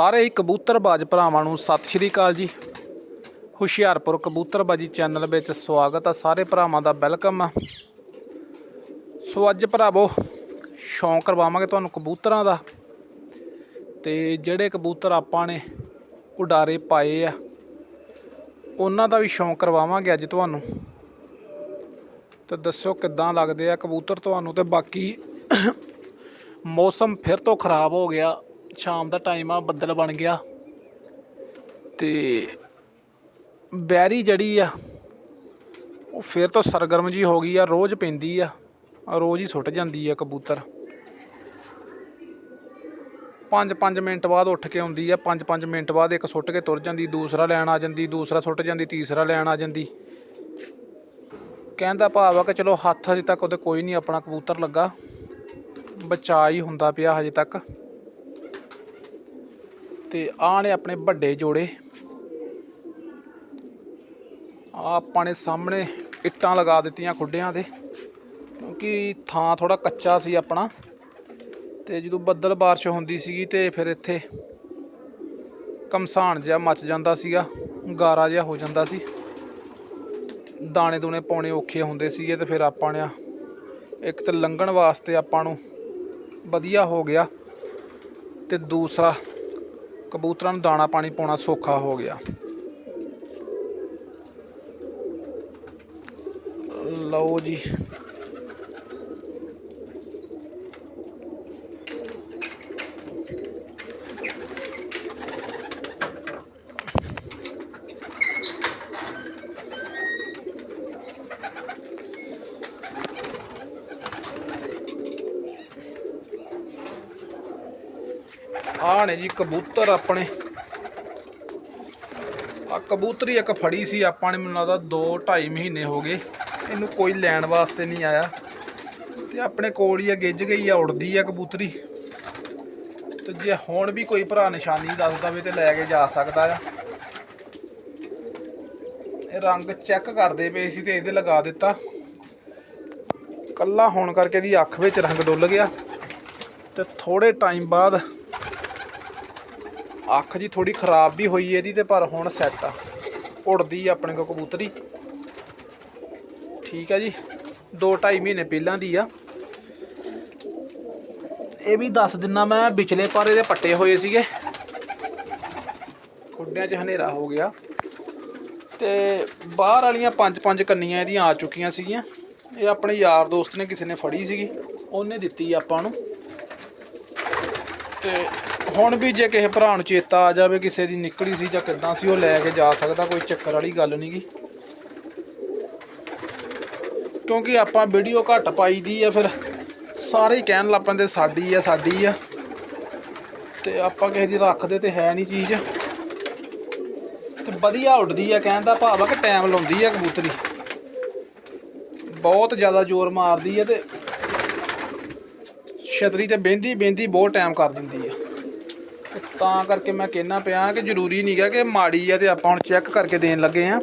ਸਾਰੇ ਹੀ ਕਬੂਤਰਬਾਜ਼ ਭਰਾਵਾਂ ਨੂੰ ਸਤਿ ਸ਼੍ਰੀ ਅਕਾਲ ਜੀ। ਹੁਸ਼ਿਆਰਪੁਰ ਕਬੂਤਰਬਾਜੀ ਚੈਨਲ ਵਿੱਚ ਸਵਾਗਤ ਆ ਸਾਰੇ ਭਰਾਵਾਂ ਦਾ ਵੈਲਕਮ। ਆ ਸੋ ਅੱਜ ਭਰਾਵੋ, ਸ਼ੌਂਕ ਕਰਵਾਵਾਂਗੇ ਤੁਹਾਨੂੰ ਕਬੂਤਰਾਂ ਦਾ। ਤੇ ਜਿਹੜੇ ਕਬੂਤਰ ਆਪਾਂ ਨੇ ਉਡਾਰੇ ਪਾਏ ਆ, ਉਹਨਾਂ ਦਾ ਵੀ ਸ਼ੌਂਕ ਕਰਵਾਵਾਂਗੇ ਅੱਜ ਤੁਹਾਨੂੰ। ਤੇ ਦੱਸਿਓ ਕਿੱਦਾਂ ਲੱਗਦੇ ਆ ਕਬੂਤਰ ਤੁਹਾਨੂੰ ਤੇ ਬਾਕੀ ਮੌਸਮ ਫਿਰ ਤੋਂ ਖਰਾਬ ਹੋ ਗਿਆ। ਸ਼ਾਮ ਦਾ ਟਾਈਮ ਆ, ਬੱਦਲ ਬਣ ਗਿਆ। ਤੇ ਬੈਰੀ ਜੜੀ ਆ, ਉਹ ਫਿਰ ਤੋਂ ਸਰਗਰਮ ਜੀ ਹੋ ਗਈ ਆ, ਰੋਜ਼ ਪੈਂਦੀ ਆ, ਰੋਜ਼ ਹੀ ਸੁੱਟ ਜਾਂਦੀ ਆ ਕਬੂਤਰ। 5-5 ਮਿੰਟ ਬਾਅਦ ਉੱਠ ਕੇ ਆਉਂਦੀ ਆ 5-5 ਮਿੰਟ ਬਾਅਦ ਇੱਕ ਸੁੱਟ ਕੇ ਤੁਰ ਜਾਂਦੀ, ਦੂਸਰਾ ਲੈਣ ਆ ਜਾਂਦੀ, ਦੂਸਰਾ ਸੁੱਟ ਜਾਂਦੀ, ਤੀਸਰਾ ਲੈਣ ਆ ਜਾਂਦੀ। ਕਹਿੰਦਾ ਭਾਵ ਆ ਕਿ ਚਲੋ ਹੱਥ ਅਜੇ ਤੱਕ ਉਹਦੇ ਕੋਈ ਨਹੀਂ ਆਪਣਾ ਕਬੂਤਰ ਲੱਗਾ। ਬਚਾ ਹੀ ਹੁੰਦਾ ਪਿਆ ਹਜੇ ਤੱਕ। ਤੇ ਆਹ ਨੇ ਆਪਣੇ ਵੱਡੇ ਜੋੜੇ। ਆਹ ਆਪਾਂ ਨੇ ਸਾਹਮਣੇ ਇੱਟਾਂ ਲਗਾ ਦਿੱਤੀਆਂ ਖੁੱਡਿਆਂ ਦੇ, ਕਿਉਂਕਿ ਥਾਂ ਥੋੜਾ ਕੱਚਾ ਸੀ ਆਪਣਾ। ਤੇ ਜਦੋਂ ਬੱਦਲ ਬਾਰਿਸ਼ ਹੁੰਦੀ ਸੀਗੀ ਤੇ ਫਿਰ ਇੱਥੇ ਕਮਸਾਨ ਜਿਹਾ ਮੱਚ ਜਾਂਦਾ ਸੀਗਾ, ਗਾਰਾ ਜਿਹਾ ਹੋ ਜਾਂਦਾ ਸੀ। ਦਾਣੇ ਦੂਣੇ ਪਾਉਣੇ ਔਖੇ ਹੁੰਦੇ ਸੀਗੇ ਤੇ ਫਿਰ ਆਪਾਂ ਨੇ ਇੱਕ ਤਾਂ ਲੰਘਣ ਵਾਸਤੇ ਆਪਾਂ ਨੂੰ ਵਧੀਆ ਹੋ ਗਿਆ ਤੇ ਦੂਸਰਾ ਕਬੂਤਰਾਂ ਨੂੰ ਦਾਣਾ ਪਾਣੀ ਪਾਉਣਾ ਸੌਖਾ ਹੋ ਗਿਆ। ਲਓ ਜੀ ਆਹ ਨੇ ਜੀ, ਕਬੂਤਰ ਆਪਣੇ। ਆ ਕਬੂਤਰੀ ਇੱਕ ਫੜੀ ਸੀ, ਆਪਾਂ ਨੇ ਮੈਨੂੰ ਲੱਗਦਾ 2 2.5 ਮਹੀਨੇ ਹੋ ਗਏ। ਇਹਨੂੰ ਕੋਈ ਲੈਣ ਵਾਸਤੇ ਨਹੀਂ ਆਇਆ। ਤੇ ਆਪਣੇ ਕੋਲ ਹੀ ਆ, ਗਿੱਜ ਗਈ ਆ, ਉੜਦੀ ਆ ਕਬੂਤਰੀ। ਤੇ ਜੇ ਹੁਣ ਵੀ ਕੋਈ ਭਰਾ ਨਿਸ਼ਾਨੀ ਦੱਸ ਦਵੇ ਤੇ ਲੈ ਕੇ ਜਾ ਸਕਦਾ ਆ। ਇਹ ਰੰਗ ਚੈੱਕ ਕਰਦੇ ਪਏ ਸੀ ਤੇ ਇਹਦੇ ਲਗਾ ਦਿੱਤਾ। ਕੱਲਾ ਹੋਣ ਕਰਕੇ ਇਹਦੀ ਅੱਖ ਵਿੱਚ ਰੰਗ ਡੁੱਲ ਗਿਆ। ਤੇ ਥੋੜੇ ਟਾਈਮ ਬਾਅਦ ਅੱਖ ਜੀ ਥੋੜੀ ਖਰਾਬ ਵੀ ਹੋਈ ਇਹਦੀ ਤੇ ਪਰ ਹੁਣ ਸੈੱਟ ਆ। ਉੜਦੀ ਆਪਣੇ ਕੋ ਕਬੂਤਰੀ। ਠੀਕ ਆ ਜੀ। 2.5 ਮਹੀਨੇ ਪਹਿਲਾਂ ਦੀ ਆ। ਇਹ ਵੀ ਦੱਸ ਦਿਨਾ ਮੈਂ, ਵਿਚਲੇ ਪਾਰੇ ਦੇ ਪੱਟੇ ਹੋਏ ਸੀਗੇ। ਖੁੱਡਿਆਂ 'ਚ ਹਨੇਰਾ ਹੋ ਗਿਆ। ਤੇ ਬਾਹਰ ਵਾਲੀਆਂ ਪੰਜ ਪੰਜ ਕੰਨੀਆਂ ਇਹਦੀਆਂ ਆ ਚੁੱਕੀਆਂ ਸੀਗੀਆਂ। ਇਹ ਆਪਣੇ ਯਾਰ ਦੋਸਤ ਨੇ ਕਿਸੇ ਨੇ ਫੜੀ ਸੀਗੀ। ਉਹਨੇ ਦਿੱਤੀ ਆਪਾਂ ਨੂੰ। ਤੇ ਹੁਣ ਵੀ ਜੇ ਕਿਸੇ ਭਰਾ ਨੂੰ ਚੇਤਾ ਆ ਜਾਵੇ ਕਿਸੇ ਦੀ ਨਿਕਲੀ ਸੀ ਜਾਂ ਕਿੱਦਾਂ ਸੀ, ਉਹ ਲੈ ਕੇ ਜਾ ਸਕਦਾ, ਕੋਈ ਚੱਕਰ ਵਾਲੀ ਗੱਲ ਨਹੀਂ ਗੀ ਕਿਉਂਕਿ ਆਪਾਂ ਵੀਡੀਓ ਘੱਟ ਪਾਈ ਦੀ ਆ, ਫਿਰ ਸਾਰੇ ਕਹਿਣ ਲੱਗ ਪੈਂਦੇ, ਸਾਡੀ ਆ ਸਾਡੀ ਆ। ਤੇ ਆਪਾਂ ਕਿਸੇ ਦੀ ਰੱਖਦੇ ਤੇ ਹੈ ਨਹੀਂ ਚੀਜ਼। ਤੇ ਵਧੀਆ ਉੱਡਦੀ ਆ, ਕਹਿਣ ਦਾ ਭਾਵ ਆ ਕਿ ਟਾਈਮ ਲਾਉਂਦੀ ਆ ਕਬੂਤਰੀ। ਬਹੁਤ ਜ਼ਿਆਦਾ ਜ਼ੋਰ ਮਾਰਦੀ ਆ ਤੇ ਛਤਰੀ ਤੇ ਬਹਿੰਦੀ ਬਹਿੰਦੀ ਬਹੁਤ ਟਾਈਮ ਕਰ ਦਿੰਦੀ ਆ। ਤਾਂ ਕਰਕੇ ਮੈਂ ਕਹਿਣਾ ਪਿਆ ਕਿ ਜ਼ਰੂਰੀ ਨਹੀਂ ਗਾ ਕਿ ਮਾੜੀ ਆ ਤੇ ਆਪਾਂ ਹੁਣ ਚੈੱਕ ਕਰਕੇ ਦੇਣ ਲੱਗੇ ਆ।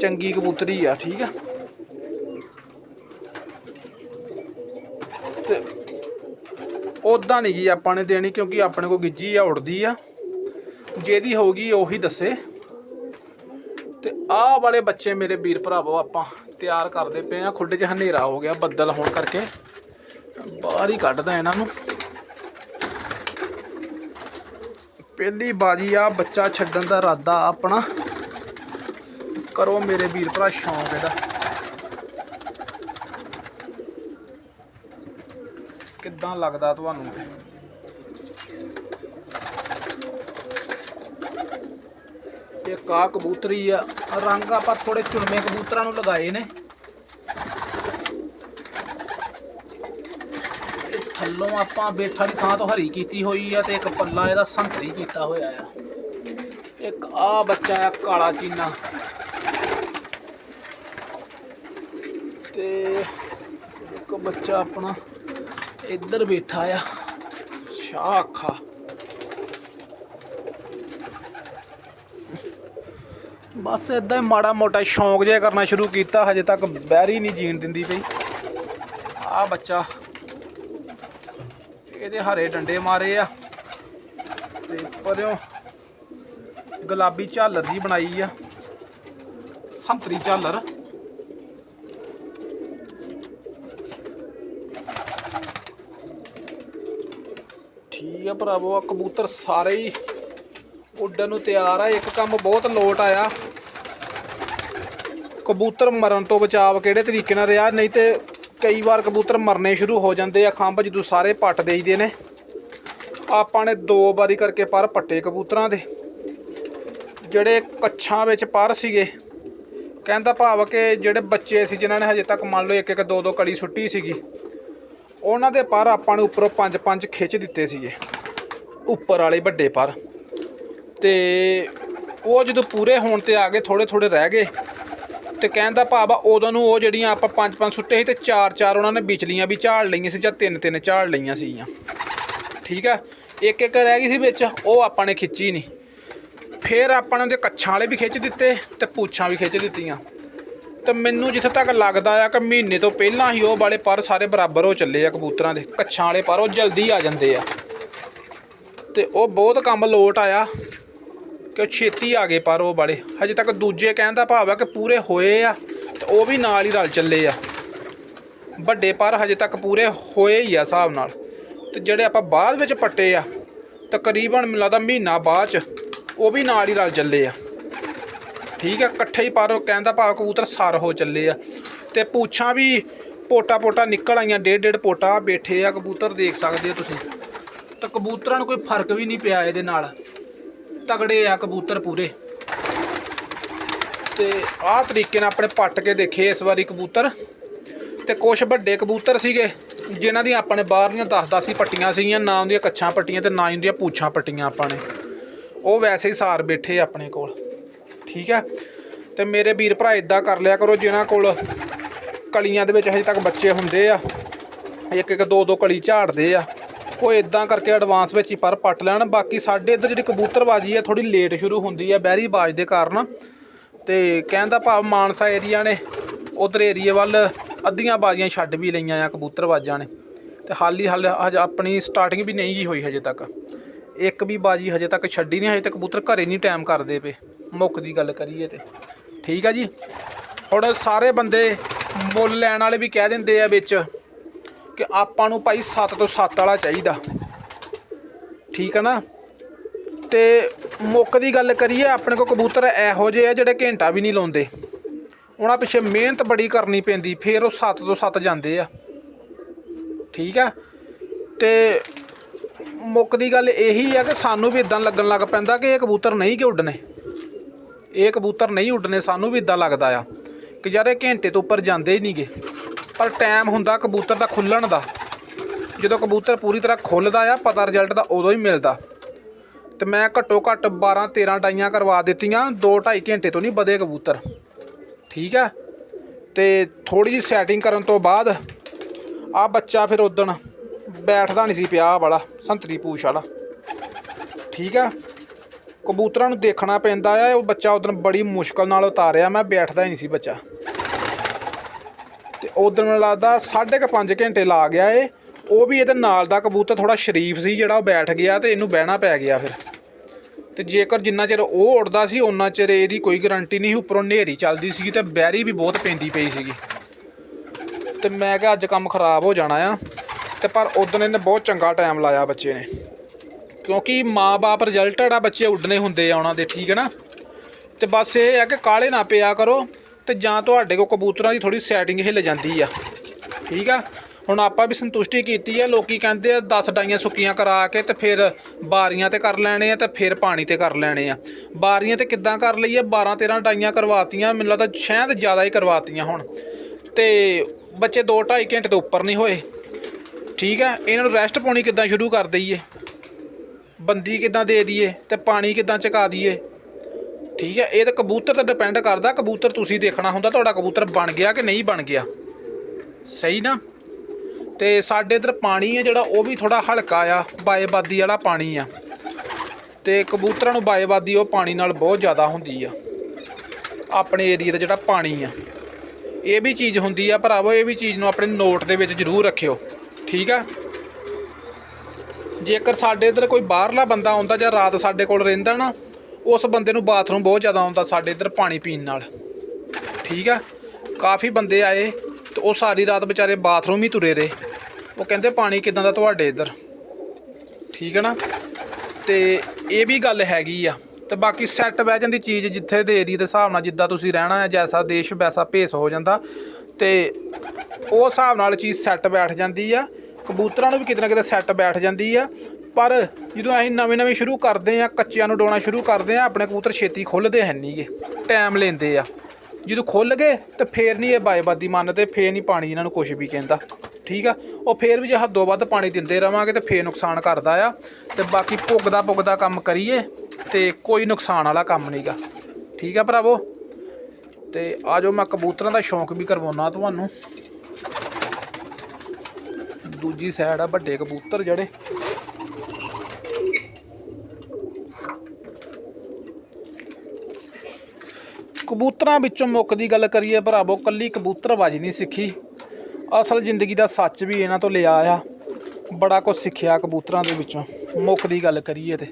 ਚੰਗੀ ਕਬੂਤਰੀ ਆ, ਠੀਕ ਆ? ਤੇ ਉਦਾਂ ਨਹੀਂ ਗੀ ਆਪਾਂ ਨੇ ਦੇਣੀ ਕਿਉਂਕਿ ਆਪਣੇ ਕੋ ਗਿੱਜੀ ਆ, ਉੜਦੀ ਆ। ਜਿਹਦੀ ਹੋਊਗੀ ਉਹੀ ਦੱਸੇ। ਤੇ ਆਹ ਵਾਲੇ ਬੱਚੇ ਮੇਰੇ ਵੀਰ ਭਰਾਵੋ ਆਪਾਂ ਤਿਆਰ ਕਰਦੇ ਪਏ ਆ। ਖੁੱਡੇ 'ਚ ਹਨੇਰਾ ਹੋ ਗਿਆ, ਬੱਦਲ ਹੋਣ ਕਰਕੇ। ਬਾਹਰ ਹੀ ਕੱਢਦਾ ਇਹਨਾਂ ਨੂੰ। ਪਹਿਲੀ ਬਾਜੀ ਆ, ਬੱਚਾ ਛੱਡਣ ਦਾ ਇਰਾਦਾ ਆਪਣਾ। ਕਰੋ ਮੇਰੇ ਵੀਰ ਭਰਾ ਸ਼ੌਂਕ ਇਹਦਾ। ਕਿੱਦਾਂ ਲੱਗਦਾ ਤੁਹਾਨੂੰ? ਇਹ ਕਾ ਕਬੂਤਰੀ ਆ, ਰੰਗ ਆਪਾਂ ਥੋੜੇ ਚੁਣਵੇਂ ਕਬੂਤਰਾਂ ਨੂੰ ਲਗਾਏ ਨੇ। ਥੱਲੋਂ ਆਪਾਂ ਬੇਠਾ ਦੀ ਥਾਂ ਤੋਂ ਹਰੀ ਕੀਤੀ ਹੋਈ ਆ ਤੇ ਇੱਕ ਪੱਲਾ ਇਹਦਾ ਸੰਤਰੀ ਕੀਤਾ ਹੋਇਆ ਆ। ਇੱਕ ਆ ਬੱਚਾ ਆ ਕਾਲਾ ਚੀਨਾ। ਤੇ ਇੱਕ ਬੱਚਾ ਆਪਣਾ ਇੱਧਰ ਬੈਠਾ ਆ ਸ਼ਾਹ ਅੱਖਾ ਬਸ ਇਦਾਂ ਹੀ ਮਾੜਾ ਮੋਟਾ ਸ਼ੌਂਕ ਜਿਹਾ ਕਰਨਾ ਸ਼ੁਰੂ ਕੀਤਾ, ਹਜੇ ਤੱਕ ਬਹਿਰੀ ਨਹੀਂ ਜੀਣ ਦਿੰਦੀ ਪਈ। ਆ ਬੱਚਾ ਇਹਦੇ ਹਰੇ ਡੰਡੇ ਮਾਰੇ ਆ। ਤੇ ਉਹਦੇ ਗੁਲਾਬੀ ਝਾਲਰ ਜੀ ਬਣਾਈ ਆ। ਸੰਤਰੀ ਝਾਲਰ। ਠੀਕ ਆ ਭਰਾਵੋ ਆ ਕਬੂਤਰ ਸਾਰੇ ਹੀ ਉੱਡਣ ਨੂੰ ਤਿਆਰ ਆ। ਇੱਕ ਕੰਮ ਬਹੁਤ ਲੋਟ ਆਇਆ। ਕਬੂਤਰ ਮਰਨ ਤੋਂ ਬਚਾਵ ਕਿਹੜੇ ਤਰੀਕੇ ਨਾਲ ਰਿਹਾ, ਨਹੀਂ ਤੇ ਕਈ ਵਾਰ ਕਬੂਤਰ ਮਰਨੇ ਸ਼ੁਰੂ ਹੋ ਜਾਂਦੇ ਆ, ਖੰਭ ਜਦੋਂ ਸਾਰੇ ਪੱਟ ਦੇਈਦੇ ਨੇ। ਆਪਾਂ ਨੇ ਦੋ ਵਾਰੀ ਕਰਕੇ ਪਰ ਪੱਟੇ ਕਬੂਤਰਾਂ ਦੇ। ਜਿਹੜੇ ਕੱਛਾਂ ਵਿੱਚ ਪਰ ਸੀਗੇ, ਕਹਿੰਦਾ ਭਾਵ ਕਿ ਜਿਹੜੇ ਬੱਚੇ ਸੀ, ਜਿਨ੍ਹਾਂ ਨੇ ਹਜੇ ਤੱਕ ਮੰਨ ਲਓ ਇੱਕ ਇੱਕ ਦੋ ਦੋ ਕਲੀ ਸੁੱਟੀ ਸੀਗੀ, ਉਹਨਾਂ ਦੇ ਪਰ ਆਪਾਂ ਨੇ ਉੱਪਰੋਂ ਪੰਜ ਪੰਜ ਖਿੱਚ ਦਿੱਤੇ ਸੀਗੇ। ਉੱਪਰ ਵਾਲੇ ਵੱਡੇ ਪਰ। ਤੇ ਉਹ ਜਦੋਂ ਪੂਰੇ ਹੋਣ ਤੇ ਆ ਗਏ ਥੋੜੇ ਥੋੜੇ ਰਹਿ ਗਏ ਤੇ ਕਹਿਣ ਦਾ ਭਾਵ ਆ, ਉਦੋਂ ਨੂੰ ਉਹ ਜਿਹੜੀਆਂ ਆਪਾਂ ਪੰਜ ਪੰਜ ਸੁੱਟੇ ਸੀ ਤੇ ਚਾਰ ਚਾਰ ਉਹਨਾਂ ਨੇ ਵਿਚਲੀਆਂ ਵੀ ਝਾੜ ਲਈਆਂ ਸੀ ਜਾਂ ਤਿੰਨ ਤਿੰਨ ਝਾੜ ਲਈਆਂ ਸੀਗੀਆਂ। ਠੀਕ ਆ? ਇੱਕ ਇੱਕ ਰਹਿ ਗਈ ਸੀ ਵਿੱਚ, ਉਹ ਆਪਾਂ ਨੇ ਖਿੱਚੀ ਨਹੀਂ। ਫਿਰ ਆਪਾਂ ਨੇ ਉਹਦੇ ਕੱਛਾਂ ਵਾਲੇ ਵੀ ਖਿੱਚ ਦਿੱਤੇ ਤੇ ਪੂਛਾਂ ਵੀ ਖਿੱਚ ਦਿੱਤੀਆਂ। ਤੇ ਮੈਨੂੰ ਜਿੱਥੇ ਤੱਕ ਲੱਗਦਾ ਆ ਕਿ ਮਹੀਨੇ ਤੋਂ ਪਹਿਲਾਂ ਹੀ ਉਹ ਵਾਲੇ ਪਰ ਸਾਰੇ ਬਰਾਬਰ ਹੋ ਚੱਲੇ ਆ ਕਬੂਤਰਾਂ ਦੇ, ਕੱਛਾਂ ਵਾਲੇ ਪਰ ਉਹ ਜਲਦੀ ਆ ਜਾਂਦੇ ਆ। ਤੇ ਉਹ ਬਹੁਤ ਕੰਮ ਲੋਟ ਆਇਆ। ਕਿ ਉਹ ਛੇਤੀ ਆ ਗਏ ਪਰ ਉਹ ਵਾਲੇ? ਹਜੇ ਤੱਕ ਦੂਜੇ ਕਹਿਣ ਦਾ ਭਾਵ ਆ ਕਿ ਪੂਰੇ ਹੋਏ ਆ ਤੇ ਉਹ ਵੀ ਨਾਲ ਹੀ ਰਲ ਚੱਲੇ ਆ। ਵੱਡੇ ਪਰ ਹਜੇ ਤੱਕ ਪੂਰੇ ਹੋਏ ਹੀ ਆ ਹਿਸਾਬ ਨਾਲ। ਤੇ ਜਿਹੜੇ ਆਪਾਂ ਬਾਅਦ ਵਿੱਚ ਪੱਟੇ ਆ, ਤਕਰੀਬਨ ਮੈਨੂੰ ਲੱਗਦਾ ਮਹੀਨਾ ਬਾਅਦ ਚ ਉਹ ਵੀ ਨਾਲ ਹੀ ਰਲ ਚੱਲੇ ਆ। ਠੀਕ ਆ, ਇਕੱਠੇ ਹੀ ਪਰ ਕਹਿੰਦਾ ਭਾਵ ਕਬੂਤਰ ਸਾਰ ਹੋ ਚੱਲੇ ਆ। ਤੇ ਪੂਛਾਂ ਵੀ ਪੋਟਾ ਪੋਟਾ ਨਿਕਲ ਆਈਆਂ, ਡੇਢ ਡੇਢ ਪੋਟਾ ਬੈਠੇ ਆ। ਕਬੂਤਰ ਦੇਖ ਸਕਦੇ ਹੋ ਤੁਸੀਂ। ਤਾਂ ਕਬੂਤਰਾਂ ਨੂੰ ਕੋਈ ਫ਼ਰਕ ਵੀ ਨਹੀਂ ਪਿਆ ਇਹਦੇ ਨਾਲ। ਤਗੜੇ ਆ ਕਬੂਤਰ ਪੂਰੇ। ਤੇ ਆਹ ਤਰੀਕੇ ਨਾਲ ਆਪਣੇ ਪੱਟ ਕੇ ਦੇਖੇ ਇਸ ਵਾਰੀ ਕਬੂਤਰ। ਤੇ ਕੁਝ ਵੱਡੇ ਕਬੂਤਰ ਸੀਗੇ, ਜਿਨ੍ਹਾਂ ਦੀਆਂ ਆਪਾਂ ਨੇ ਬਾਹਰਲੀਆਂ 10-10 ਹੀ ਪੱਟੀਆਂ ਸੀਗੀਆਂ, ਨਾ ਉਹਦੀਆਂ ਕੱਛਾਂ ਪੱਟੀਆਂ ਤੇ ਨਾ ਹੀ ਉਹਦੀਆਂ ਪੂਛਾਂ ਪੱਟੀਆਂ ਆਪਾਂ ਨੇ। ਉਹ ਵੈਸੇ ਹੀ ਸਾਰ ਬੈਠੇ ਆਪਣੇ ਕੋਲ। ਠੀਕ ਹੈ ਤੇ ਮੇਰੇ ਵੀਰ ਭਰਾ ਇਦਾਂ ਕਰ ਲਿਆ ਕਰੋ, ਜਿਨ੍ਹਾਂ ਕੋਲ ਕਲੀਆਂ ਦੇ ਵਿੱਚ ਹਜੇ ਤੱਕ ਬੱਚੇ ਹੁੰਦੇ ਆ। ਇੱਕ ਇੱਕ ਦੋ ਦੋ ਕਲੀ ਝਾੜਦੇ ਆ। ਉਹ ਇਦਾਂ ਕਰਕੇ ਐਡਵਾਂਸ ਵਿੱਚ ਹੀ ਪਰ ਪੱਟ ਲੈਣ। ਬਾਕੀ ਸਾਡੇ ਇੱਧਰ ਜਿਹੜੀ ਕਬੂਤਰਬਾਜੀ ਹੈ ਥੋੜੀ ਲੇਟ ਸ਼ੁਰੂ ਹੁੰਦੀ ਹੈ ਬਹਿਰੀ ਬਾਜ ਦੇ ਕਾਰਨ। ਤੇ ਕਹਿਣ ਦਾ ਭਾਵ ਮਾਨਸਾ ਏਰੀਆ ਨੇ ਉਧਰ ਏਰੀਏ ਵੱਲ ਅੱਧੀਆਂ ਬਾਜ਼ੀਆਂ ਛੱਡ ਵੀ ਲਈਆਂ ਆ ਕਬੂਤਰਬਾਜ਼ਾਂ ਨੇ। ਤੇ ਹਾਲੀ ਹਾਲ ਹਜੇ ਆਪਣੀ ਸਟਾਰਟਿੰਗ ਵੀ ਨਹੀਂ ਗਈ ਹੋਈ ਹਜੇ ਤੱਕ। ਇੱਕ ਵੀ ਬਾਜੀ ਹਜੇ ਤੱਕ ਛੱਡੀ ਨਹੀਂ, ਹਜੇ ਤੱਕ ਕਬੂਤਰ ਘਰੇ ਨਹੀਂ ਟਾਈਮ ਕਰਦੇ ਪਏ। ਮੁੱਕ ਦੀ ਗੱਲ ਕਰੀਏ ਤੇ। ਠੀਕ ਆ ਜੀ? ਹੁਣ ਸਾਰੇ ਬੰਦੇ ਮੁੱਲ ਲੈਣ ਵਾਲੇ ਵੀ ਕਹਿ ਦਿੰਦੇ ਆ ਵਿੱਚ। ਕਿ ਆਪਾਂ ਨੂੰ ਭਾਈ 7 ਤੋਂ 7 ਵਾਲਾ ਚਾਹੀਦਾ। ਠੀਕ ਹੈ ਨਾ? ਤੇ ਮੁੱਕ ਦੀ ਗੱਲ ਕਰੀਏ, ਆਪਣੇ ਕੋ ਕਬੂਤਰ ਇਹੋ ਜਿਹੇ ਆ ਜਿਹੜੇ ਘੰਟਾ ਵੀ ਨਹੀਂ ਲਾਉਂਦੇ। ਉਹਨਾਂ ਪਿੱਛੇ ਮਿਹਨਤ ਬੜੀ ਕਰਨੀ ਪੈਂਦੀ, ਫਿਰ ਉਹ 7 ਤੋਂ 7 ਜਾਂਦੇ ਆ। ਠੀਕ ਆ? ਤੇ ਮੁੱਕ ਦੀ ਗੱਲ ਇਹੀ ਆ ਕਿ ਸਾਨੂੰ ਵੀ ਇਦਾਂ ਲੱਗਣ ਲੱਗ ਪੈਂਦਾ ਕਿ ਇਹ ਕਬੂਤਰ ਨਹੀਂ ਕਿ ਉੱਡਣੇ ਇਹ ਕਬੂਤਰ ਨਹੀਂ ਉੱਡਣੇ ਸਾਨੂੰ ਵੀ ਇਦਾਂ ਲੱਗਦਾ ਆ ਕਿ ਯਾਰ ਇਹ ਘੰਟੇ ਤੋਂ ਉੱਪਰ ਜਾਂਦੇ ਹੀ ਨਹੀਂਗੇ। ਪਰ ਟਾਈਮ ਹੁੰਦਾ ਕਬੂਤਰ ਦਾ ਖੁੱਲਣ ਦਾ। ਜਦੋਂ ਕਬੂਤਰ ਪੂਰੀ ਤਰ੍ਹਾਂ ਖੁੱਲਦਾ ਆ, ਪਤਾ ਰਿਜ਼ਲਟ ਦਾ ਉਦੋਂ ਹੀ ਮਿਲਦਾ। ਤੇ ਮੈਂ ਘੱਟੋ ਘੱਟ 12 13 ਡਾਈਆਂ ਕਰਵਾ ਦਿੱਤੀਆਂ 2 2.5 ਘੰਟੇ ਤੋਂ ਨਹੀਂ ਵਧੇ ਕਬੂਤਰ। ਠੀਕ ਆ? ਤੇ ਥੋੜੀ ਜਿਹੀ ਸੈਟਿੰਗ ਕਰਨ ਤੋਂ ਬਾਅਦ ਆ ਬੱਚਾ ਫਿਰ ਉਦਣ ਬੈਠਦਾ ਨਹੀਂ ਸੀ ਪਿਆ ਵਾਲਾ, ਸੰਤਰੀ ਪੂਛ ਵਾਲਾ। ਠੀਕ ਆ? ਕਬੂਤਰਾਂ ਨੂੰ ਦੇਖਣਾ ਪੈਂਦਾ ਆ, ਉਹ ਬੱਚਾ ਉਦੋਂ ਬੜੀ ਮੁਸ਼ਕਲ ਨਾਲ ਉਤਾਰਿਆ, ਮੈਂ ਬੈਠਦਾ ਹੀ ਨਹੀਂ ਸੀ ਬੱਚਾ। ਤੇ ਉਦੋਂ ਮੈਨੂੰ ਲੱਗਦਾ 5.5 ਘੰਟੇ ਲਾ ਗਿਆ ਏ। ਉਹ ਵੀ ਇਹਦੇ ਨਾਲ ਦਾ ਕਬੂਤਰ ਥੋੜਾ ਸ਼ਰੀਫ ਸੀ ਜਿਹੜਾ ਉਹ ਬੈਠ ਗਿਆ ਤੇ ਇਹਨੂੰ ਬਹਿਣਾ ਪੈ ਗਿਆ ਫਿਰ। ਤੇ ਜੇਕਰ ਜਿੰਨਾ ਚਿਰ ਉਹ ਉੜਦਾ ਸੀ ਉਹਨਾਂ ਚਿਰ ਇਹਦੀ ਕੋਈ ਗਾਰੰਟੀ ਨਹੀਂ ਸੀ, ਉੱਪਰੋਂ ਹਨੇਰੀ ਚੱਲਦੀ ਸੀਗੀ ਤੇ ਬੈਰੀ ਵੀ ਬਹੁਤ ਪੈਂਦੀ ਪਈ ਸੀਗੀ। ਤੇ ਮੈਂ ਕਿਹਾ ਅੱਜ ਕੰਮ ਖਰਾਬ ਹੋ ਜਾਣਾ ਆ। ਤੇ ਪਰ ਉਦੋਂ ਇਹਨੇ ਬਹੁਤ ਚੰਗਾ ਟਾਈਮ ਲਾਇਆ ਬੱਚੇ ਨੇ। ਕਿਉਂਕਿ ਮਾਂ-ਬਾਪ ਰਿਜ਼ਲਟਡ ਆ ਬੱਚੇ ਉੱਡਣੇ ਹੁੰਦੇ ਆ ਉਹਨਾਂ ਦੇ, ਠੀਕ ਹੈ ਨਾ? ਤੇ ਬਸ ਇਹ ਹੈ ਕਿ ਕਾਲੇ ਨਾ ਪਿਆ ਕਰੋ। ਤੇ ਜਾਂ ਤੁਹਾਡੇ ਕੋ ਕਬੂਤਰਾਂ ਦੀ ਥੋੜੀ ਸੈਟਿੰਗ ਹਿੱਲ ਜਾਂਦੀ ਆ। ਠੀਕ ਆ? ਹੁਣ ਆਪਾਂ ਵੀ ਸੰਤੁਸ਼ਟੀ ਕੀਤੀ ਆ, ਲੋਕੀ ਕਹਿੰਦੇ ਆ 10 ਡਾਈਆਂ ਸੁੱਕੀਆਂ ਕਰਾ ਕੇ ਤੇ ਫਿਰ ਬਾਰੀਆਂ ਤੇ ਕਰ ਲੈਣੇ ਆ ਤੇ ਫਿਰ ਪਾਣੀ ਤੇ ਕਰ ਲੈਣੇ ਆ। ਬਾਰੀਆਂ ਤੇ ਕਿੱਦਾਂ ਕਰ ਲਈਏ? 12 13 ਡਾਈਆਂ ਕਰਵਾਤੀਆਂ, ਮੈਨੂੰ ਲੱਗਦਾ ਸ਼ਾਇਦ ਜ਼ਿਆਦਾ ਹੀ ਕਰਵਾਤੀਆਂ ਹੁਣ। ਤੇ ਬੱਚੇ 2 2.5 ਘੰਟੇ ਤੋਂ ਉੱਪਰ ਨਹੀਂ ਹੋਏ। ਠੀਕ ਆ? ਇਹਨਾਂ ਨੂੰ ਰੈਸਟ ਪਾਉਣੀ ਕਿੱਦਾਂ ਸ਼ੁਰੂ ਕਰ ਦਈਏ? ਬੰਦੀ ਕਿੱਦਾਂ ਦੇ ਦਈਏ? ਤੇ ਪਾਣੀ ਕਿੱਦਾਂ ਚਕਾ ਦਈਏ? ਠੀਕ ਹੈ, ਇਹ ਤਾਂ ਕਬੂਤਰ ਤੇ ਡਿਪੈਂਡ ਕਰਦਾ, ਕਬੂਤਰ ਤੁਸੀਂ ਦੇਖਣਾ ਹੁੰਦਾ, ਤੁਹਾਡਾ ਕਬੂਤਰ ਬਣ ਗਿਆ ਕਿ ਨਹੀਂ ਬਣ ਗਿਆ। ਸਹੀ ਨਾ? ਤੇ ਸਾਡੇ ਇਧਰ ਪਾਣੀ ਹੈ ਜਿਹੜਾ, ਉਹ ਵੀ ਥੋੜਾ ਹਲਕਾ ਆ, ਬਾਏਬਾਦੀ ਵਾਲਾ ਪਾਣੀ ਆ। ਤੇ ਕਬੂਤਰਾਂ ਨੂੰ ਬਾਏਬਾਦੀ, ਉਹ ਪਾਣੀ ਨਾਲ ਬਹੁਤ ਜ਼ਿਆਦਾ ਹੁੰਦੀ ਆ। ਆਪਣੇ ਏਰੀਆ ਦਾ ਜਿਹੜਾ ਪਾਣੀ ਆ। ਇਹ ਵੀ ਚੀਜ਼ ਹੁੰਦੀ ਆ, ਭਰਾਵੋ, ਇਹ ਵੀ ਚੀਜ਼ ਨੂੰ ਆਪਣੇ ਨੋਟ ਦੇ ਵਿੱਚ ਜ਼ਰੂਰ ਰੱਖਿਓ। ਠੀਕ ਆ? ਜੇਕਰ ਸਾਡੇ ਇੱਧਰ ਕੋਈ ਬਾਹਰਲਾ ਬੰਦਾ ਆਉਂਦਾ ਜਾਂ ਰਾਤ ਸਾਡੇ ਕੋਲ ਰਹਿੰਦਾ ਨਾ ਉਸ ਬੰਦੇ ਨੂੰ ਬਾਥਰੂਮ ਬਹੁਤ ਜ਼ਿਆਦਾ ਆਉਂਦਾ ਸਾਡੇ ਇੱਧਰ ਪਾਣੀ ਪੀਣ ਨਾਲ। ਠੀਕ ਆ? ਕਾਫੀ ਬੰਦੇ ਆਏ ਤੇ ਉਹ ਸਾਰੀ ਰਾਤ ਵਿਚਾਰੇ ਬਾਥਰੂਮ ਹੀ ਤੁਰੇ ਰਹੇ। ਉਹ ਕਹਿੰਦੇ, ਪਾਣੀ ਕਿਦਾਂ ਦਾ ਤੁਹਾਡੇ ਇੱਧਰ? ਠੀਕ ਹੈ ਨਾ? ਤੇ ਇਹ ਵੀ ਗੱਲ ਹੈਗੀ ਆ। ਤੇ ਬਾਕੀ ਸੈੱਟ ਬਹਿ ਜਾਂਦੀ ਚੀਜ਼ ਜਿੱਥੇ ਦੇ ਏਰੀਏ ਦੇ ਹਿਸਾਬ ਨਾਲ ਜਿੱਦਾਂ ਤੁਸੀਂ ਰਹਿਣਾ ਹੈ, ਜੈਸਾ ਦੇਸ਼ ਵੈਸਾ ਭੇਸ ਹੋ ਜਾਂਦਾ। ਤੇ ਉਹ ਹਿਸਾਬ ਨਾਲ ਚੀਜ਼ ਸੈੱਟ ਬੈਠ ਜਾਂਦੀ ਆ। ਕਬੂਤਰਾਂ ਨੂੰ ਵੀ ਕਿਤੇ ਨਾ ਕਿਤੇ ਸੈੱਟ ਬੈਠ ਜਾਂਦੀ ਆ। ਪਰ ਜਦੋਂ ਅਸੀਂ ਨਵੇਂ ਨਵੇਂ ਸ਼ੁਰੂ ਕਰਦੇ ਆ ਕੱਚਿਆਂ ਨੂੰ ਡੋਣਾ ਸ਼ੁਰੂ ਕਰਦੇ ਆ ਆਪਣੇ ਕਬੂਤਰ ਛੇਤੀ ਖੁੱਲਦੇ ਹੈ ਨਹੀਂਗੇ ਟਾਈਮ ਲੈਂਦੇ ਆ। ਜਦੋਂ ਖੁੱਲ ਗਏ ਤੇ ਫੇਰ ਨਹੀਂ ਇਹ ਬਾਏਬਾਦੀ ਮੰਨਦੇ, ਫੇਰ ਨਹੀਂ ਪਾਣੀ ਇਹਨਾਂ ਨੂੰ ਕੁਝ ਵੀ ਕਹਿੰਦਾ, ਠੀਕ ਆ? ਉਹ ਫੇਰ ਵੀ ਜੇ ਹੱਦੋਂ ਵੱਧ ਪਾਣੀ ਦਿੰਦੇ ਰਵਾਂਗੇ ਤੇ ਫੇਰ ਨੁਕਸਾਨ ਕਰਦਾ ਆ। ਤੇ ਬਾਕੀ ਭੁੱਗਦਾ ਭੁੱਗਦਾ ਕੰਮ ਕਰੀਏ ਤੇ ਕੋਈ ਨੁਕਸਾਨ ਵਾਲਾ ਕੰਮ ਨਹੀਂਗਾ ਠੀਕ ਆ ਭਰਾਵੋ? ਤੇ ਆਜੋ ਮੈਂ ਕਬੂਤਰਾਂ ਦਾ ਸ਼ੌਂਕ ਵੀ ਕਰਵਾਉਣਾ ਤੁਹਾਨੂੰ। ਦੂਜੀ ਸਾਈਡ ਆ ਵੱਡੇ ਕਬੂਤਰ ਜਿਹੜੇ। ਕਬੂਤਰਾਂ ਵਿੱਚੋਂ ਮੁੱਕ ਦੀ ਗੱਲ ਕਰੀਏ, ਭਰਾਵੋ, ਕੱਲੀ ਕਬੂਤਰਬਾਜੀ ਨਹੀਂ ਸਿੱਖੀ। ਅਸਲ ਜ਼ਿੰਦਗੀ ਦਾ ਸੱਚ ਵੀ ਇਹਨਾਂ ਤੋਂ ਲਿਆ ਆ। ਬੜਾ ਕੁਝ ਸਿੱਖਿਆ ਕਬੂਤਰਾਂ ਦੇ ਵਿੱਚੋਂ ਮੁੱਖ ਦੀ ਗੱਲ ਕਰੀਏ ਤੇ।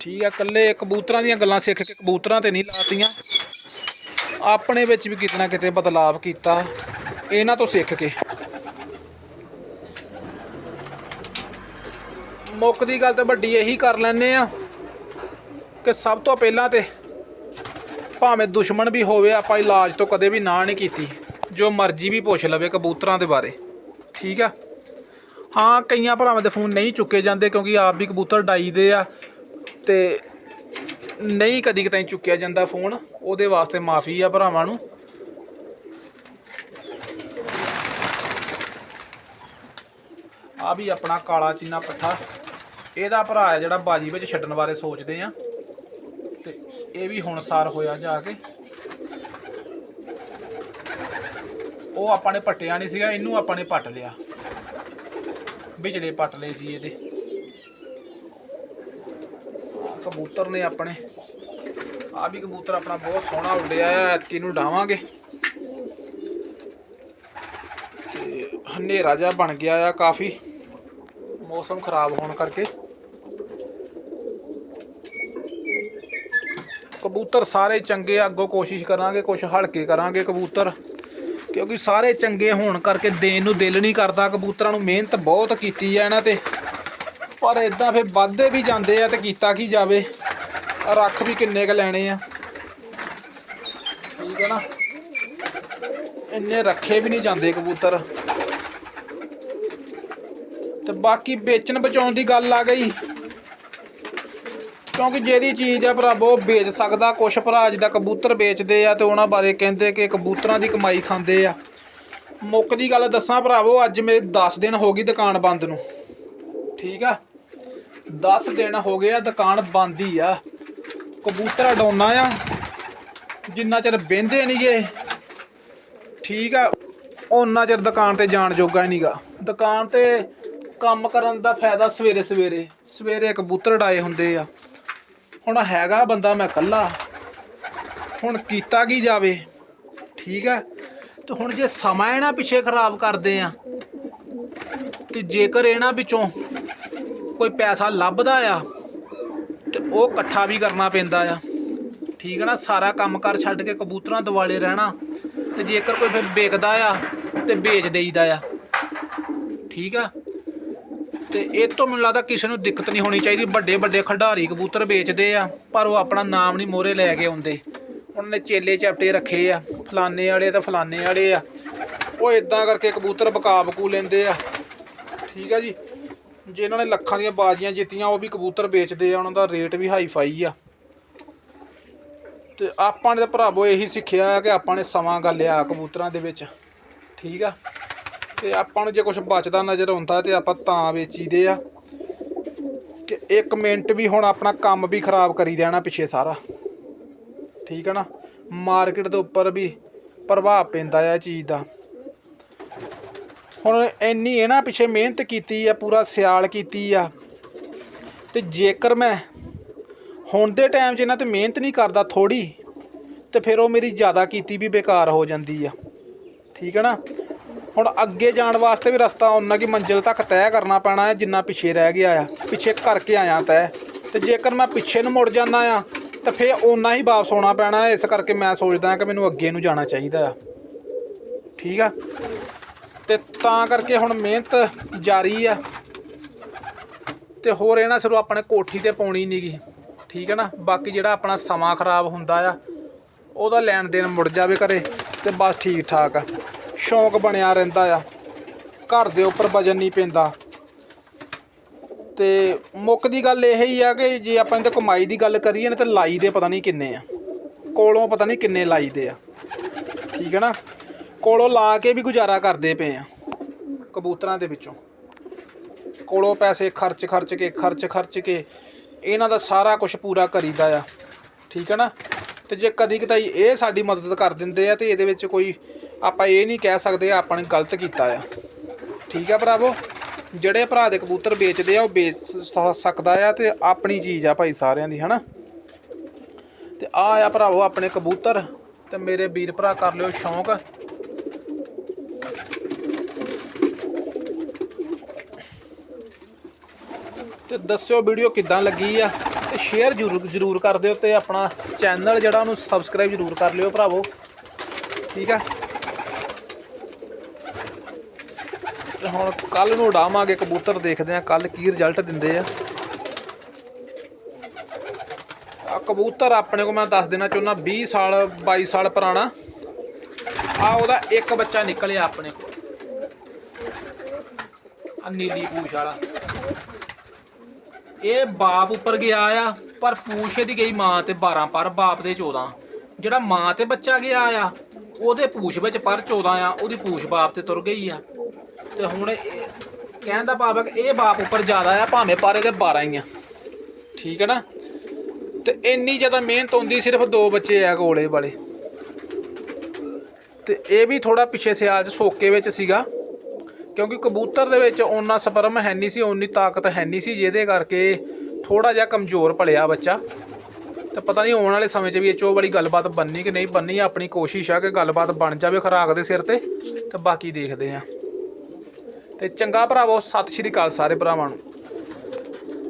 ਠੀਕ ਆ ਕੱਲੇ ਕਬੂਤਰਾਂ ਦੀਆਂ ਗੱਲਾਂ ਸਿੱਖ ਕੇ ਕਬੂਤਰਾਂ ਤੇ ਨਹੀਂ ਲਾਤੀਆਂ। ਆਪਣੇ ਵਿੱਚ ਵੀ ਕਿਤੇ ਨਾ ਕਿਤੇ ਬਦਲਾਵ ਕੀਤਾ, ਇਹਨਾਂ ਤੋਂ ਸਿੱਖ ਕੇ। ਮੁੱਖ ਦੀ ਗੱਲ ਤਾਂ ਵੱਡੀ ਇਹੀ ਕਰ ਲੈਨੇ ਆ ਕਿ ਸਭ ਤੋਂ ਪਹਿਲਾਂ ਤੇ ਭਾਵੇਂ ਦੁਸ਼ਮਣ ਵੀ ਹੋਵੇ, ਆਪਾਂ ਇਲਾਜ ਤੋਂ ਕਦੇ ਵੀ ਨਾ ਨਹੀਂ ਕੀਤੀ। ਜੋ ਮਰਜ਼ੀ ਵੀ ਪੁੱਛ ਲਵੇ ਕਬੂਤਰਾਂ ਦੇ ਬਾਰੇ। ਠੀਕ ਆ? ਹਾਂ, ਕਈਆਂ ਭਰਾਵਾਂ ਦੇ ਫੋਨ ਨਹੀਂ ਚੁੱਕੇ ਜਾਂਦੇ ਕਿਉਂਕਿ ਆਪ ਵੀ ਕਬੂਤਰ ਡਾਈਦੇ ਆ ਤੇ ਨਹੀਂ ਕਦੀ ਕਿਤੇ ਚੁੱਕਿਆ ਜਾਂਦਾ ਫੋਨ। ਉਹਦੇ ਵਾਸਤੇ ਮਾਫੀ ਆ ਭਰਾਵਾਂ ਨੂੰ। ਆ ਵੀ ਆਪਣਾ ਕਾਲਾ ਚੀਨਾ ਪੱਠਾ। ਇਹਦਾ ਭਰਾ ਹੈ ਜਿਹੜਾ ਬਾਜੀ ਵਿੱਚ ਛੱਡਣ ਬਾਰੇ ਸੋਚਦੇ ਆ। ਤੇ ਇਹ ਵੀ ਹੁਣ ਸਾਰ ਹੋਇਆ ਜਾ ਕੇ। ਉਹ ਆਪਾਂ ਨੇ ਪੱਟਿਆ ਨਹੀਂ ਸੀਗਾ, ਇਹਨੂੰ ਆਪਾਂ ਨੇ ਪੱਟ ਲਿਆ। ਵਿਚਲੇ ਪੱਟ ਲਏ ਸੀ ਇਹਦੇ। ਕਬੂਤਰ ਨੇ ਆਪਣੇ। ਆ ਵੀ ਕਬੂਤਰ ਆਪਣਾ ਬਹੁਤ ਸੋਹਣਾ ਉੱਡਿਆ ਆ ਕਿਨੂੰ ਡਾਵਾਂਗੇ। ਤੇ ਹਨੇਰਾ ਜਿਹਾ ਬਣ ਗਿਆ ਆ ਕਾਫੀ। ਮੌਸਮ ਖਰਾਬ ਹੋਣ ਕਰਕੇ। ਕਬੂਤਰ ਸਾਰੇ ਚੰਗੇ ਆ, ਅੱਗੋਂ ਕੋਸ਼ਿਸ਼ ਕਰਾਂਗੇ ਕੁਝ ਹਲਕੇ ਕਰਾਂਗੇ ਕਬੂਤਰ। ਕਿਉਂਕਿ ਸਾਰੇ ਚੰਗੇ ਹੋਣ ਕਰਕੇ ਦੇਣ ਨੂੰ ਦਿਲ ਨਹੀਂ ਕਰਦਾ ਕਬੂਤਰਾਂ ਨੂੰ ਮਿਹਨਤ ਬਹੁਤ ਕੀਤੀ ਆ ਇਹਨਾਂ ਤੇ। ਪਰ ਇਦਾਂ ਫਿਰ ਵੱਧਦੇ ਵੀ ਜਾਂਦੇ ਆ ਤੇ ਕੀਤਾ ਕੀ ਜਾਵੇ। ਰੱਖ ਵੀ ਕਿੰਨੇ ਕ ਲੈਣੇ ਆ। ਠੀਕ ਹੈ ਨਾ? ਇੰਨੇ ਰੱਖੇ ਵੀ ਨਹੀਂ ਜਾਂਦੇ ਕਬੂਤਰ। ਤੇ ਬਾਕੀ ਵੇਚਣ ਬਚਾਉਣ ਦੀ ਗੱਲ ਆ ਗਈ। ਕਿਉਂਕਿ ਜਿਹਦੀ ਚੀਜ਼ ਆ ਭਰਾਵੋ ਉਹ ਵੇਚ ਸਕਦਾ, ਕੁਛ ਭਰਾ ਜਿਹਦਾ ਕਬੂਤਰ ਵੇਚਦੇ ਆ ਤੇ ਉਹਨਾਂ ਬਾਰੇ ਕਹਿੰਦੇ ਕਿ ਕਬੂਤਰਾਂ ਦੀ ਕਮਾਈ ਖਾਂਦੇ ਆ। ਮੁੱਕ ਦੀ ਗੱਲ ਦੱਸਾਂ ਭਰਾਵੋ, ਅੱਜ ਮੇਰੇ 10 ਦਿਨ ਹੋ ਗਈ ਦੁਕਾਨ ਬੰਦ ਨੂੰ। ਠੀਕ ਆ? 10 ਦਿਨ ਹੋ ਗਏ ਆ ਦੁਕਾਨ ਬੰਦ ਹੀ ਆ। ਕਬੂਤਰ ਡਾਉਣਾ ਆ। ਜਿੰਨਾ ਚਿਰ ਬਹਿੰਦੇ ਨਹੀਂਗੇ। ਠੀਕ ਆ? ਉਹਨਾਂ ਚਿਰ ਦੁਕਾਨ ਤੇ ਜਾਣ ਜੋਗਾ ਹੀ ਨਹੀਂਗਾ। ਦੁਕਾਨ ਤੇ ਕੰਮ ਕਰਨ ਦਾ ਫਾਇਦਾ ਸਵੇਰੇ ਸਵੇਰੇ ਸਵੇਰੇ ਕਬੂਤਰ ਡਾਏ ਹੁੰਦੇ ਆ। ਹੁਣ ਹੈਗਾ ਬੰਦਾ ਮੈਂ ਇਕੱਲਾ ਹੁਣ ਕੀਤਾ ਕੀ ਜਾਵੇ? ਠੀਕ ਹੈ? ਤੇ ਹੁਣ ਜੇ ਸਮਾਂ ਇਹਨਾਂ ਪਿੱਛੇ ਖਰਾਬ ਕਰਦੇ ਆ, ਤੇ ਜੇਕਰ ਇਹਨਾਂ ਵਿੱਚੋਂ ਕੋਈ ਪੈਸਾ ਲੱਭਦਾ ਆ, ਤੇ ਉਹ ਇਕੱਠਾ ਵੀ ਕਰਨਾ ਪੈਂਦਾ ਆ। ਠੀਕ ਹੈ ਨਾ? ਸਾਰਾ ਕੰਮ ਕਰ ਛੱਡ ਕੇ ਕਬੂਤਰਾਂ ਦਿਵਾਲੇ ਰਹਿਣਾ, ਤੇ ਜੇਕਰ ਕੋਈ ਫਿਰ ਵੇਚਦਾ ਆ, ਤੇ ਵੇਚ ਦੇਈਦਾ ਆ। ਠੀਕ ਆ? ਤੇ ਇਹ ਤੋਂ ਮੈਨੂੰ ਲੱਗਦਾ ਕਿਸੇ ਨੂੰ ਦਿੱਕਤ ਨਹੀਂ ਹੋਣੀ ਚਾਹੀਦੀ। ਵੱਡੇ ਵੱਡੇ ਖਿਡਾਰੀ ਕਬੂਤਰ ਵੇਚਦੇ ਆ, ਪਰ ਉਹ ਆਪਣਾ ਨਾਮ ਨਹੀਂ ਮੋਹਰੇ ਲੈ ਕੇ ਆਉਂਦੇ। ਉਹਨਾਂ ਨੇ ਚੇਲੇ ਚਪਟੇ ਰੱਖੇ ਆ, ਫਲਾਣੇ ਵਾਲੇ ਤਾਂ ਫਲਾਣੇ ਵਾਲੇ ਆ। ਉਹ ਇਦਾਂ ਕਰਕੇ ਕਬੂਤਰ ਬਕਾ ਬਕੂ ਲੈਂਦੇ ਆ। ਠੀਕ ਆ ਜੀ? ਜਿਨ੍ਹਾਂ ਨੇ ਲੱਖਾਂ ਦੀਆਂ ਬਾਜ਼ੀਆਂ ਜਿੱਤੀਆਂ, ਉਹ ਵੀ ਕਬੂਤਰ ਵੇਚਦੇ ਆ, ਉਹਨਾਂ ਦਾ ਰੇਟ ਵੀ ਹਾਈ ਫਾਈ ਆ। ਤੇ ਆਪਾਂ ਨੇ ਤਾਂ ਭਰਾਵੋ ਇਹੀ ਸਿੱਖਿਆ ਕਿ ਆਪਾਂ ਨੇ ਸਮਾਂ ਗੱਲਿਆ ਕਬੂਤਰਾਂ ਦੇ ਵਿੱਚ। ਠੀਕ ਆ? ਤੇ ਆਪਾਂ ਨੂੰ ਜੇ ਕੁਝ ਬਚਦਾ ਨਜ਼ਰ ਆਉਂਦਾ ਤੇ ਆਪਾਂ ਤਾਂ ਵੇਚੀਦੇ ਆ। ਕਿ 1 ਮਿੰਟ ਵੀ ਹੁਣ ਆਪਣਾ ਕੰਮ ਵੀ ਖਰਾਬ ਕਰੀ ਦੇਣਾ ਪਿੱਛੇ ਸਾਰਾ। ਠੀਕ ਹੈ ਨਾ? ਮਾਰਕੀਟ ਦੇ ਉੱਪਰ ਵੀ ਪ੍ਰਭਾਵ ਪੈਂਦਾ ਆ ਇਹ ਚੀਜ਼ ਦਾ। ਹੁਣ ਇੰਨੀ ਇਹ ਨਾ ਪਿੱਛੇ ਮਿਹਨਤ ਕੀਤੀ ਆ, ਪੂਰਾ ਸਿਆਲ ਕੀਤੀ ਆ। ਤੇ ਜੇਕਰ ਮੈਂ ਹੁਣ ਦੇ ਟਾਈਮ 'ਚ ਇਹਨਾਂ ਤੇ ਮਿਹਨਤ ਨਹੀਂ ਕਰਦਾ ਥੋੜੀ ਤੇ ਫਿਰ ਉਹ ਮੇਰੀ ਜ਼ਿਆਦਾ ਕੀਤੀ ਵੀ ਬੇਕਾਰ ਹੋ ਜਾਂਦੀ ਆ। ਠੀਕ ਹੈ ਨਾ? ਹੁਣ ਅੱਗੇ ਜਾਣ ਵਾਸਤੇ ਵੀ ਰਸਤਾ ਉਹਨਾਂ ਕੀ ਮੰਜ਼ਿਲ ਤੱਕ ਤੈਅ ਕਰਨਾ ਪੈਣਾ ਹੈ, ਜਿੰਨਾ ਪਿੱਛੇ ਰਹਿ ਗਿਆ ਆ, ਪਿੱਛੇ ਕਰਕੇ ਆਇਆ ਤੈਅ। ਤੇ ਜੇਕਰ ਮੈਂ ਪਿੱਛੇ ਨੂੰ ਮੁੜ ਜਾਂਦਾ ਆ, ਤਾਂ ਫੇਰ ਓਨਾ ਹੀ ਵਾਪਸ ਆਉਣਾ ਪੈਣਾ ਇਸ ਕਰਕੇ ਮੈਂ ਸੋਚਦਾ ਕਿ ਮੈਨੂੰ ਅੱਗੇ ਨੂੰ ਜਾਣਾ ਚਾਹੀਦਾ ਆ। ਠੀਕ ਆ? ਤੇ ਤਾਂ ਕਰਕੇ ਹੁਣ ਮਿਹਨਤ ਜਾਰੀ ਆ। ਤੇ ਹੋਰ ਇਹਨਾਂ ਸਿਰੋਂ ਆਪਣੇ ਕੋਠੀ ਤੇ ਪਾਉਣੀ ਨਹੀਂਗੀ ਠੀਕ ਹੈ ਨਾ? ਬਾਕੀ ਜਿਹੜਾ ਆਪਣਾ ਸਮਾਂ ਖਰਾਬ ਹੁੰਦਾ ਆ, ਉਹਦਾ ਲੈਣ ਦੇਣ ਮੁੜ ਜਾਵੇ ਘਰੇ, ਤੇ ਬਸ ਠੀਕ ਠਾਕ ਆ। ਸ਼ੌਂਕ ਬਣਿਆ ਰਹਿੰਦਾ ਆ। ਘਰ ਦੇ ਉੱਪਰ ਵਜਨ ਨਹੀਂ ਪੈਂਦਾ। ਤੇ ਮੁੱਕ ਦੀ ਗੱਲ ਇਹ ਹੀ ਆ ਕਿ ਜੇ ਆਪਾਂ ਇਹਦੇ ਕਮਾਈ ਦੀ ਗੱਲ ਕਰੀਏ ਨਾ ਤਾਂ ਲਾਈ ਦੇ ਪਤਾ ਨਹੀਂ ਕਿੰਨੇ ਆ। ਕੋਲੋਂ ਪਤਾ ਨਹੀਂ ਕਿੰਨੇ ਲਾਈ ਦੇ ਆ। ਠੀਕ ਹੈ ਨਾ? ਕੋਲੋਂ ਲਾ ਕੇ ਵੀ ਗੁਜ਼ਾਰਾ ਕਰਦੇ ਪਏ ਆ, ਕਬੂਤਰਾਂ ਦੇ ਵਿੱਚੋਂ। ਕੋਲੋਂ ਪੈਸੇ ਖਰਚ ਖਰਚ ਕੇ, ਖਰਚ ਖਰਚ ਕੇ, ਇਹਨਾਂ ਦਾ ਸਾਰਾ ਕੁਝ ਪੂਰਾ ਕਰੀਦਾ ਆ। ਠੀਕ ਹੈ ਨਾ? ਤੇ ਜੇ ਕਦੀ ਕਦਾਈ ਇਹ ਸਾਡੀ ਮਦਦ ਕਰ ਦਿੰਦੇ ਆ ਤੇ ਇਹਦੇ ਵਿੱਚ ਕੋਈ ਆਪਾਂ ਇਹ ਨਹੀਂ ਕਹਿ ਸਕਦੇ ਆਪਾਂ ਨੇ ਗਲਤ ਕੀਤਾ ਆ। ਠੀਕ ਆ ਭਰਾਵੋ? ਜਿਹੜੇ ਭਰਾ ਦੇ ਕਬੂਤਰ ਵੇਚਦੇ ਆ, ਉਹ ਵੇਚ ਸ- ਸਕਦਾ ਆ ਤੇ ਆਪਣੀ ਚੀਜ਼ ਆ ਭਾਈ ਸਾਰਿਆਂ ਦੀ, ਹਨਾ? ਤੇ ਆ ਆ ਭਰਾਵੋ ਆਪਣੇ ਕਬੂਤਰ ਤੇ ਮੇਰੇ ਵੀਰ ਭਰਾ ਕਰ ਲਿਓ ਸ਼ੌਂਕ। ਤੇ ਦੱਸਿਓ ਵੀਡੀਓ ਕਿੱਦਾਂ ਲੱਗੀ ਆ? ਸ਼ੇਅਰ ਜ਼ਰੂਰ ਜ਼ਰੂਰ ਕਰ ਦਿਓ ਤੇ ਆਪਣਾ ਚੈਨਲ ਜਿਹੜਾ ਉਹਨੂੰ ਸਬਸਕ੍ਰਾਈਬ ਜ਼ਰੂਰ ਕਰ ਲਿਓ ਭਰਾਵੋ। ਠੀਕ ਆ? ਹੁਣ ਕੱਲ ਨੂੰ ਉਡਾਵਾਂਗੇ ਕਬੂਤਰ, ਦੇਖਦੇ ਆ ਕੱਲ ਕੀ ਰਿਜ਼ਲਟ ਦਿੰਦੇ ਆ। ਆ ਕਬੂਤਰ ਆਪਣੇ ਕੋ ਮੈਂ ਦੱਸ ਦੇਣਾ ਚਾਹੁੰਦਾ 20 ਸਾਲ 22 ਸਾਲ ਪੁਰਾਣਾ। ਆ ਉਹਦਾ ਇੱਕ ਬੱਚਾ ਨਿਕਲਿਆ ਆਪਣੇ ਕੋਲ। ਆ ਨੀਲੀ ਪੂਛ ਵਾਲਾ। ਇਹ ਬਾਪ ਉੱਪਰ ਗਿਆ ਆ, ਪਰ ਪੂਛ ਇਹਦੀ ਗਈ ਮਾਂ ਤੇ 12 ਪਰ, ਬਾਪ ਦੇ 14 ਜਿਹੜਾ ਮਾਂ ਤੇ ਬੱਚਾ ਗਿਆ ਆ, ਉਹਦੇ ਪੂਛ ਵਿੱਚ ਪਰ 14 ਆ, ਉਹਦੀ ਪੂਛ ਬਾਪ ਤੇ ਤੁਰ ਗਈ ਆ। ਤੇ ਹੁਣ ਕਹਿਣ ਦਾ ਭਾਵ ਹੈ ਕਿ ਇਹ ਬਾਪ ਉੱਪਰ ਜ਼ਿਆਦਾ ਆ, ਭਾਵੇਂ ਪਰ ਇਹਦੇ 12 ਹੀ ਆ। ਠੀਕ ਹੈ ਨਾ? ਤੇ ਇੰਨੀ ਜ਼ਿਆਦਾ ਮਿਹਨਤ ਹੁੰਦੀ ਸਿਰਫ ਦੋ ਬੱਚੇ ਆ ਕੋਲੇ ਵਾਲੇ। ਤੇ ਇਹ ਵੀ ਥੋੜਾ ਪਿੱਛੇ ਸਿਆਲ ਚ ਸੋਕੇ ਵਿੱਚ ਸੀਗਾ। ਕਿਉਂਕਿ ਕਬੂਤਰ ਦੇ ਵਿੱਚ ਓਨਾ ਸਪਰਮ ਹੈ ਨਹੀਂ ਸੀ, ਓਨੀ ਤਾਕਤ ਹੈ ਨਹੀਂ ਸੀ, ਜਿਹਦੇ ਕਰਕੇ ਥੋੜਾ ਜਿਹਾ ਕਮਜ਼ੋਰ ਪਲਿਆ ਬੱਚਾ। ਤੇ ਪਤਾ ਨਹੀਂ ਆਉਣ ਵਾਲੇ ਸਮੇਂ 'ਚ ਵੀ ਇਹ ਚੋ ਵਾਲੀ ਗੱਲਬਾਤ ਬੰਨੀ ਕਿ ਨਹੀਂ ਬੰਨੀ ਆਪਣੀ ਕੋਸ਼ਿਸ਼ ਆ ਕਿ ਗੱਲਬਾਤ ਬਣ ਜਾਵੇ ਖਰਾਕ ਦੇ ਸਿਰ ਤੇ ਤੇ ਬਾਕੀ ਦੇਖਦੇ ਆ। ਤੇ ਚੰਗਾ ਭਰਾਵੋ, ਸਤਿ ਸ਼੍ਰੀ ਅਕਾਲ ਸਾਰੇ ਭਰਾਵਾਂ ਨੂੰ।